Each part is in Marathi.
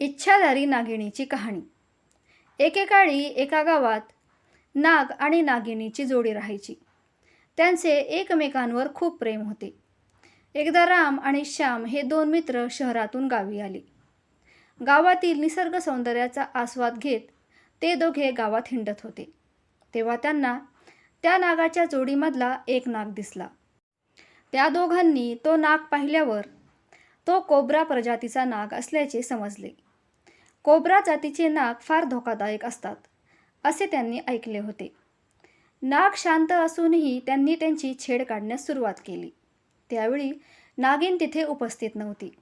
इच्छाधारी नागिणीची कहाणी. एकेकाळी एका गावात नाग आणि नागिणीची जोडी राहायची. त्यांचे एकमेकांवर खूप प्रेम होते. एकदा राम आणि श्याम हे दोन मित्र शहरातून गावी आले. गावातील निसर्ग सौंदर्याचा आस्वाद घेत ते दोघे गावात हिंडत होते. तेव्हा त्यांना त्या नागाच्या जोडीमधला एक नाग दिसला. त्या दोघांनी तो नाग पाहिल्यावर तो कोब्रा प्रजातीचा नाग असल्याचे समजले. कोब्रा जातीचे नाग फार धोकादायक असतात असे त्यांनी ऐकले होते. नाग शांत असूनही त्यांनी त्यांची छेड काढण्यास सुरुवात केली. त्यावेळी नागिन तिथे उपस्थित नव्हती.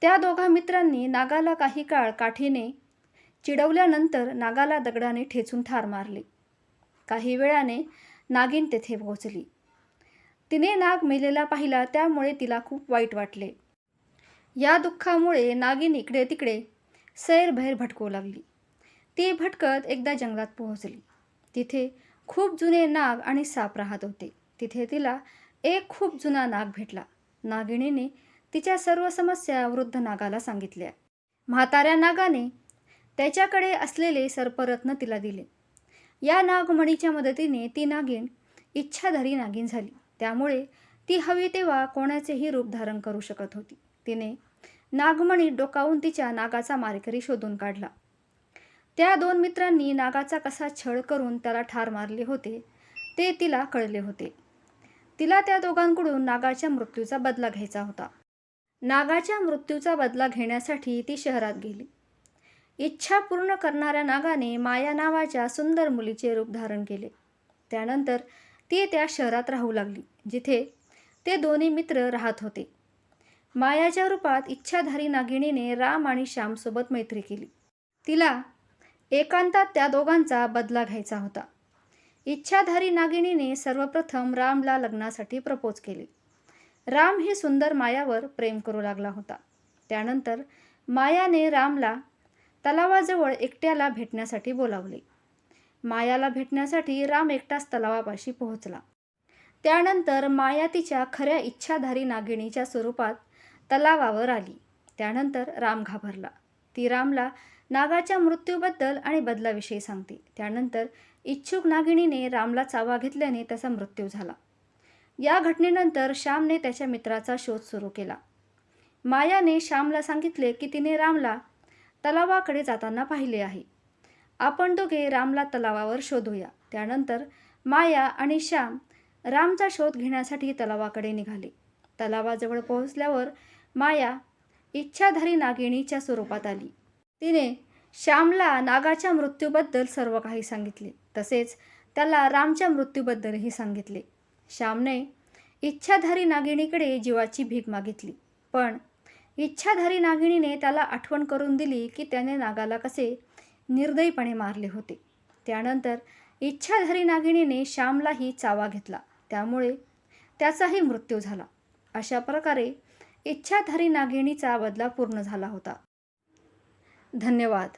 त्या दोघा मित्रांनी नागाला काही काळ काठीने चिडवल्यानंतर नागाला दगडाने ठेचून ठार मारले. काही वेळाने नागिन तेथे पोहोचली. तिने नाग मेलेला पाहिला त्यामुळे तिला खूप वाईट वाटले. या दुःखामुळे नागिन इकडे तिकडे सैरभैर भटकू लागली. ती भटकत एकदा जंगलात पोहोचली. तिथे खूप जुने नाग आणि साप राहत होते. तिथे तिला एक खूप जुना नाग भेटला. नागिणीने तिच्या सर्व समस्या वृद्ध नागाला सांगितल्या. म्हाताऱ्या नागाने त्याच्याकडे असलेले सर्परत्न तिला दिले. या नागमणीच्या मदतीने ती नागिण इच्छाधारी नागिन झाली. त्यामुळे ती हवी तेव्हा कोणाचेही रूप धारण करू शकत होती. तिने नागमणी डोकावून तिच्या नागाचा मारेकरी शोधून काढला. त्या दोन मित्रांनी नागाचा कसा छळ करून त्याला ठार मारले होते ते तिला कळले होते. तिला त्या दोघांकडून नागाच्या मृत्यूचा बदला घ्यायचा होता. नागाच्या मृत्यूचा बदला घेण्यासाठी ती शहरात गेली. इच्छा पूर्ण करणाऱ्या नागाने माया नावाच्या सुंदर मुलीचे रूप धारण केले. त्यानंतर ती त्या शहरात राहू लागली जिथे ते दोन्ही मित्र राहत होते. मायाच्या रूपात इच्छाधारी नागिणीने राम आणि श्यामसोबत मैत्री केली. तिला एकांतात त्या दोघांचा बदला घ्यायचा होता. इच्छाधारी नागिणीने सर्वप्रथम रामला लग्नासाठी प्रपोज केले. राम ही सुंदर मायावर प्रेम करू लागला होता. त्यानंतर मायाने रामला तलावाजवळ एकट्याला भेटण्यासाठी बोलावले. मायाला भेटण्यासाठी राम एकटाच तलावापाशी पोहोचला. त्यानंतर माया तिच्या खऱ्या इच्छाधारी नागिणीच्या स्वरूपात तलावावर आली. त्यानंतर राम घाबरला. ती रामला नागाच्या मृत्यूबद्दल आणि बदलाविषयी सांगते. त्यानंतर इच्छुक नागिणीने रामला चावा घेतल्याने त्याचा मृत्यू झाला. या घटनेनंतर श्यामने त्याच्या मित्राचा शोध सुरू केला. मायाने श्यामला सांगितले की तिने रामला तलावाकडे जाताना पाहिले आहे. आपण दोघे रामला तलावावर शोधूया. त्यानंतर माया आणि श्याम रामचा शोध घेण्यासाठी तलावाकडे निघाले. तलावाजवळ पोहोचल्यावर माया इच्छाधारी नागिणीच्या स्वरूपात आली. तिने श्यामला नागाच्या मृत्यूबद्दल सर्व काही सांगितले. तसेच त्याला रामच्या मृत्यूबद्दलही सांगितले. श्यामने इच्छाधारी नागिणीकडे जीवाची भीक मागितली. पण इच्छाधारी नागिणीने त्याला आठवण करून दिली की त्याने नागाला कसे निर्दयीपणे मारले होते. त्यानंतर इच्छाधारी नागिणीने श्यामलाही चावा घेतला. त्यामुळे त्याचाही मृत्यू झाला. अशा प्रकारे इच्छाधारी नागिणीचा बदला पूर्ण झाला होता. धन्यवाद.